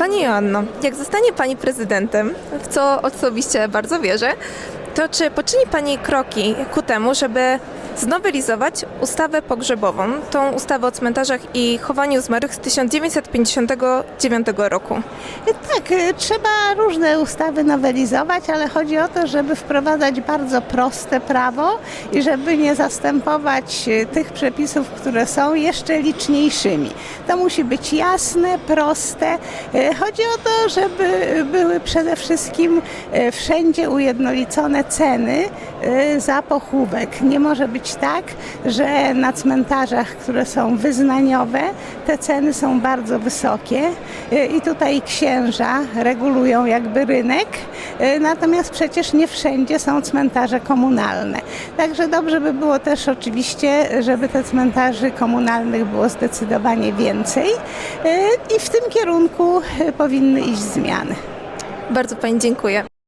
Pani Joanno, jak zostanie Pani prezydentem, w co osobiście bardzo wierzę, to czy poczyni Pani kroki ku temu, żeby znowelizować ustawę pogrzebową, tą ustawę o cmentarzach i chowaniu zmarłych z 1959 roku? Tak, y, trzeba różne ustawy nowelizować, ale chodzi o to, żeby wprowadzać bardzo proste prawo i żeby nie zastępować y, tych przepisów, które są jeszcze liczniejszymi. To musi być jasne, proste. Chodzi o to, żeby były przede wszystkim wszędzie ujednolicone ceny za pochówek. Nie może być tak, że na cmentarzach, które są wyznaniowe, te ceny są bardzo wysokie y, i tutaj księża regulują jakby rynek, y, natomiast przecież nie wszędzie są cmentarze komunalne. Także dobrze by było też oczywiście, żeby te cmentarzy komunalnych było zdecydowanie więcej y, i w tym kierunku powinny iść zmiany. Bardzo Pani dziękuję.